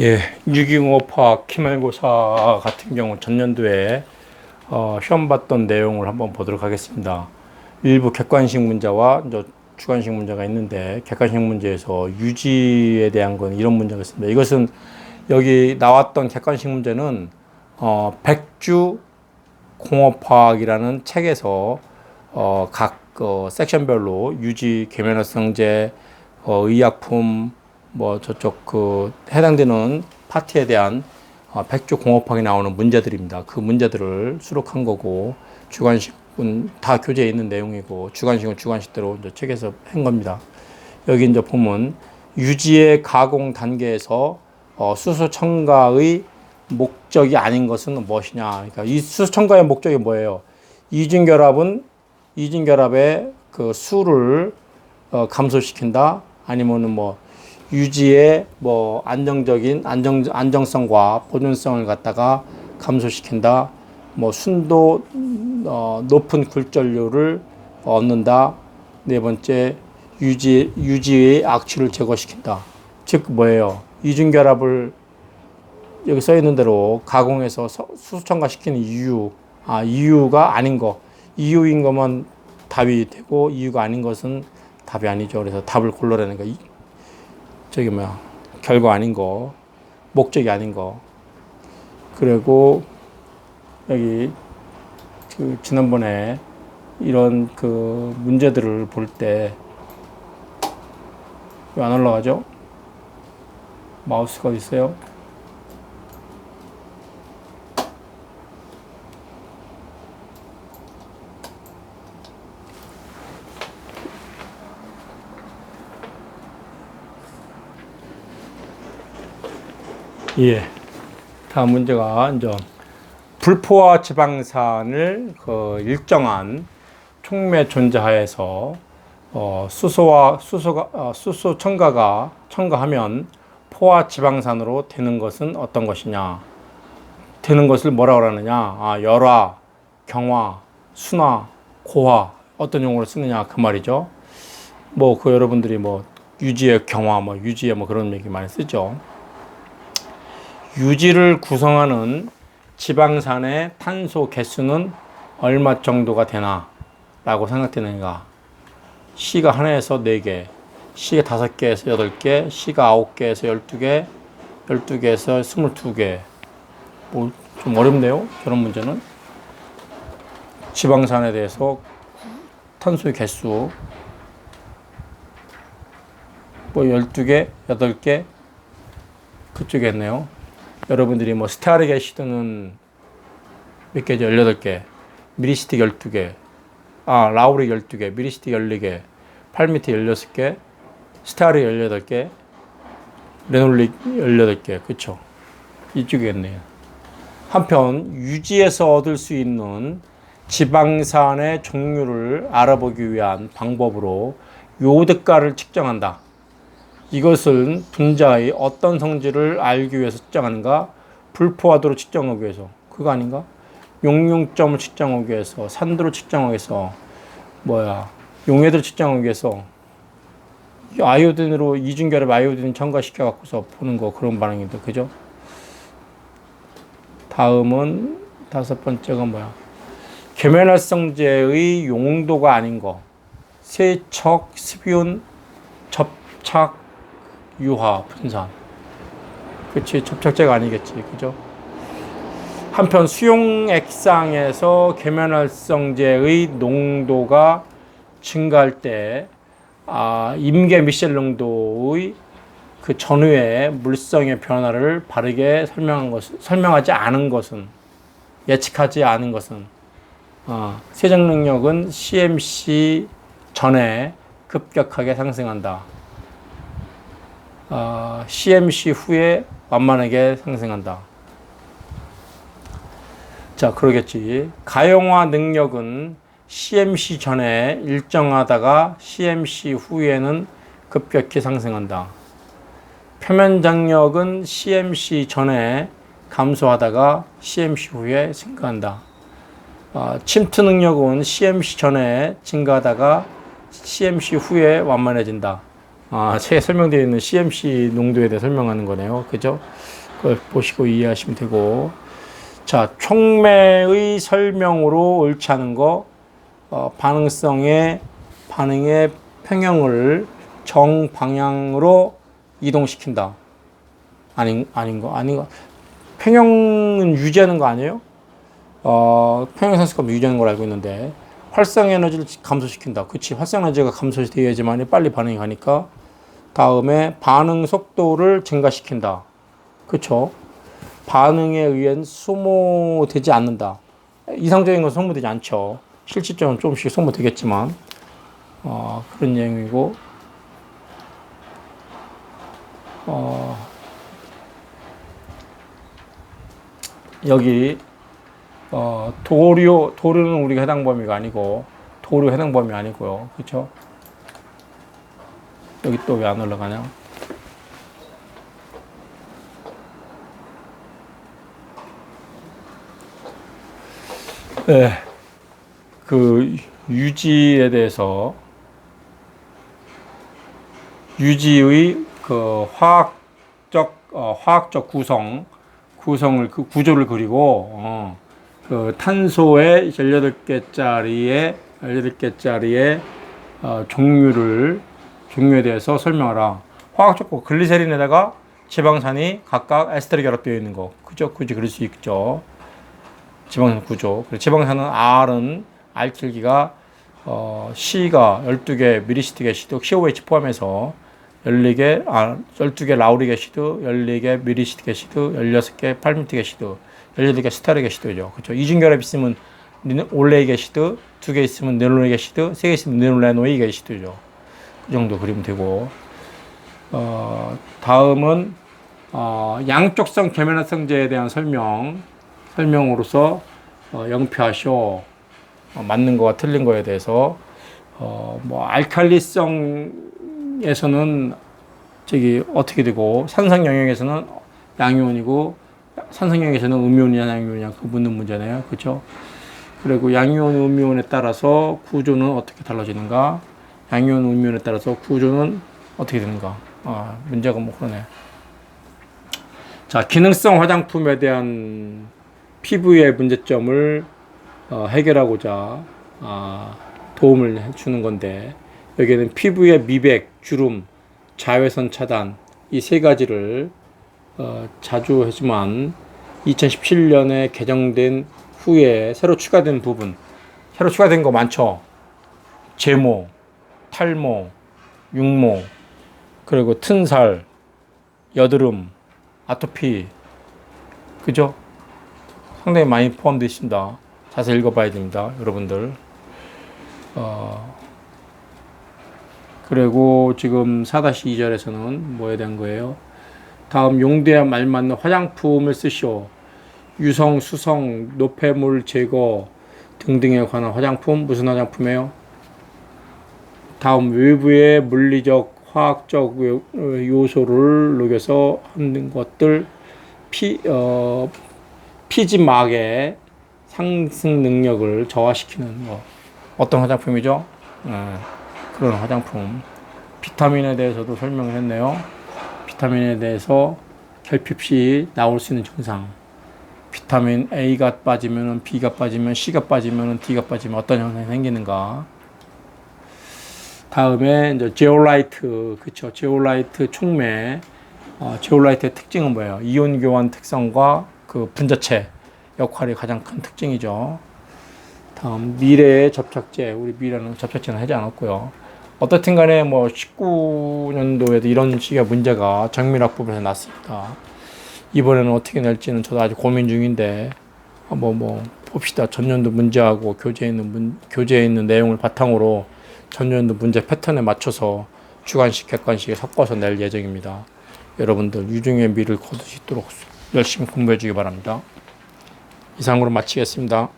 예, 유기공업화학 기말고사 같은 경우 전년도에 어, 시험 봤던 내용을 한번 보도록 하겠습니다. 일부 객관식 문제와 주관식 문제가 있는데 객관식 문제에서 유지에 대한 건 이런 문제가 있습니다. 이것은 여기 나왔던 객관식 문제는 어, 백주 공업화학이라는 책에서 어, 각 어, 섹션별로 유지 계면활성제, 어, 의약품, 뭐 저쪽 그 해당되는 파트에 대한 어, 백주 공업학이 나오는 문제들입니다. 그 문제들을 수록한 거고 주관식은 다 교재에 있는 내용이고 주관식은 주관식대로 이제 책에서 한 겁니다. 여기 이제 보면 유지의 가공 단계에서 어, 수소 첨가의 목적이 아닌 것은 무엇이냐? 그러니까 이 수소 첨가의 목적이 뭐예요? 이중 결합은 이중 결합의 그 수를 어, 감소시킨다. 아니면은 뭐 유지의 뭐 안정적인 안정 안정성과 보존성을 갖다가 감소시킨다. 뭐 순도 어, 높은 굴전류를 얻는다. 네 번째 유지 유지의 악취를 제거시킨다. 즉 뭐예요? 이중 결합을 여기 써 있는 대로 가공해서 서- 수소첨가 시키는 이유 아 이유가 아닌 거 이유인 것만 답이 되고 이유가 아닌 것은 답이 아니죠. 그래서 답을 골라내는 거. 이- 저기 뭐야 결과 아닌 거 목적이 아닌 거 그리고 여기 그 지난번에 이런 그 문제들을 볼 때 왜 안 올라가죠? 마우스가 있어요? 예. 다음 문제가 이제 불포화 지방산을 그 일정한 촉매 존재하에서 어, 수소와 수소가 어, 수소 첨가가 첨가하면 포화 지방산으로 되는 것은 어떤 것이냐? 되는 것을 뭐라고 하느냐? 아, 열화, 경화, 순화, 고화 어떤 용어를 쓰느냐 그 말이죠. 뭐 그 여러분들이 뭐 유지의 경화, 뭐 유지의 뭐 그런 얘기 많이 쓰죠. 유지를 구성하는 지방산의 탄소 개수는 얼마 정도가 되나? 라고 생각되는가? C가 하나에서 네 개, C가 다섯 개에서 여덟 개, C가 아홉 개에서 열두 개, 열두 개에서 스물두 개. 뭐 좀 어렵네요. 저런 문제는. 지방산에 대해서 탄소의 개수 뭐 열두 개, 여덟 개 그쪽에 있네요. 여러분들이 뭐 스타르게 시드는 몇 개죠? 18개. 미리시틱 12개. 아, 라우리 12개. 미리시틱 14개. 팔미트 16개. 스타르 18개. 레놀릭 18개. 그쵸? 이쪽이겠네요. 한편 유지에서 얻을 수 있는 지방산의 종류를 알아보기 위한 방법으로 요득가를 측정한다. 이것은 분자의 어떤 성질을 알기 위해서 측정하는가? 불포화도로 측정하기 위해서. 그거 아닌가? 용융점을 측정하기 위해서, 산도를 측정하기 위해서, 뭐야, 용해도를 측정하기 위해서, 이 아이오딘으로 이중결합 아이오딘 첨가시켜 갖고서 보는 거 그런 반응인데, 그죠? 다음은 다섯 번째가 뭐야? 계면활성제의 용도가 아닌 거. 세척, 습윤, 접착, 유화, 분산. 그치, 접착제가 아니겠지. 그죠? 한편 수용액상에서 계면활성제의 농도가 증가할 때, 아, 임계 미셀 농도의 그 전후의 물성의 변화를 바르게 설명한 것, 설명하지 않은 것은, 예측하지 않은 것은, 어, 세정 능력은 CMC 전에 급격하게 상승한다. 어, CMC 후에 완만하게 상승한다. 자, 그러겠지. 가용화 능력은 CMC 전에 일정하다가 CMC 후에는 급격히 상승한다. 표면 장력은 CMC 전에 감소하다가 CMC 후에 증가한다. 어, 침투 능력은 CMC 전에 증가하다가 CMC 후에 완만해진다. 아, 책에 설명되어 있는 CMC 농도에 대해 설명하는 거네요. 그죠? 그걸 보시고 이해하시면 되고. 자, 촉매의 설명으로 옳지 않은 거, 어, 반응성의, 반응의 평형을 정방향으로 이동시킨다. 아닌, 아닌 거, 아닌 거. 평형은 유지하는 거 아니에요? 어, 평형 산수값 유지하는 걸 알고 있는데, 활성 에너지를 감소시킨다. 그치. 활성 에너지가 감소돼야지만 빨리 반응이 가니까. 다음에 반응 속도를 증가시킨다. 그쵸. 반응에 의한 소모되지 않는다. 이상적인 건 소모되지 않죠. 실질적으로 조금씩 소모되겠지만, 어, 그런 내용이고, 어, 여기 어, 도료, 도료는 우리가 해당 범위가 아니고, 도료 해당 범위 아니고요. 그쵸? 여기 또 왜 안 올라가냐? 네. 그, 유지에 대해서, 유지의 그 화학적, 어, 화학적 구성, 구성을, 그 구조를 그리고, 어, 그 탄소의 18개짜리의 18개짜리의 어, 종류를 종류에 대해서 설명하라. 화학적 글리세린에다가 지방산이 각각 에스테르 결합되어 있는 거. 그죠? 굳이 그럴 수 있죠. 지방산 구조. 지방산은 R은 알킬기가 어, C가 12개 미리시트 게시드, COH 포함해서 14개, 아, 12개 라우리 게시드, 14개 미리시트 게시드, 16개 팔미트 게시드, 18개 스타르 게시드죠. 그렇죠. 이중 결합 있으면 올레이 게시드, 두 개 있으면 네놀레이 게시드, 세 개 있으면 네놀레노이 게시드죠. 그 정도 그리면 되고. 어, 다음은 어, 양쪽성 계면활성제에 대한 설명, 설명으로서 어, 영표하쇼, 어, 맞는 거와 틀린 거에 대해서 어, 뭐 알칼리성에서는 저기 어떻게 되고 산성 영역에서는 양이온이고 산성 영역에서는 음이온이냐 양이온이냐 그 묻는 문제네요. 그렇죠? 그리고 양이온 음이온에 따라서 구조는 어떻게 달라지는가? 양이온 음이온에 따라서 구조는 어떻게 되는가? 아, 문제가 뭐 그러네. 자, 기능성 화장품에 대한 피부의 문제점을 어, 해결하고자 아, 도움을 주는 건데 여기에는 피부의 미백, 주름, 자외선 차단 이 세 가지를 어, 자주 하지만 2017년에 개정된 후에 새로 추가된 부분 새로 추가된 거 많죠. 제모, 탈모, 육모, 그리고 튼살, 여드름, 아토피, 그죠? 상당히 많이 포함되어 있습니다. 자세히 읽어봐야 됩니다, 여러분들. 어, 그리고 지금 4-2절에서는 뭐에 대한 거예요? 다음 용대와 말 맞는 화장품을 쓰시오. 유성, 수성, 노폐물 제거 등등에 관한 화장품 무슨 화장품이에요? 다음 외부의 물리적, 화학적 요소를 녹여서 하는 것들 피, 어, 피지막의 상승 능력을 저하시키는 거. 어떤 화장품이죠? 네, 그런 화장품. 비타민에 대해서도 설명을 했네요. 비타민에 대해서 결핍 시 나올 수 있는 증상. 비타민 A가 빠지면 B가 빠지면 C가 빠지면 D가 빠지면 어떤 현상이 생기는가. 다음에 이제 제올라이트 그쵸 제올라이트 촉매 어, 제올라이트의 특징은 뭐예요? 이온 교환 특성과 그 분자체 역할이 가장 큰 특징이죠. 다음 미래의 접착제 우리 미래는 접착제는 하지 않았고요. 어떻든 간에 뭐 19년도에도 이런 식의 문제가 정밀학 부분에서 났습니다. 이번에는 어떻게 낼지는 저도 아직 고민 중인데 뭐뭐 뭐 봅시다. 전년도 문제하고 교재에 있는 문, 교재에 있는 내용을 바탕으로 전년도 문제 패턴에 맞춰서 주관식, 객관식에 섞어서 낼 예정입니다. 여러분들 유중의 미를 거두시도록 열심히 공부해 주기 바랍니다. 이상으로 마치겠습니다.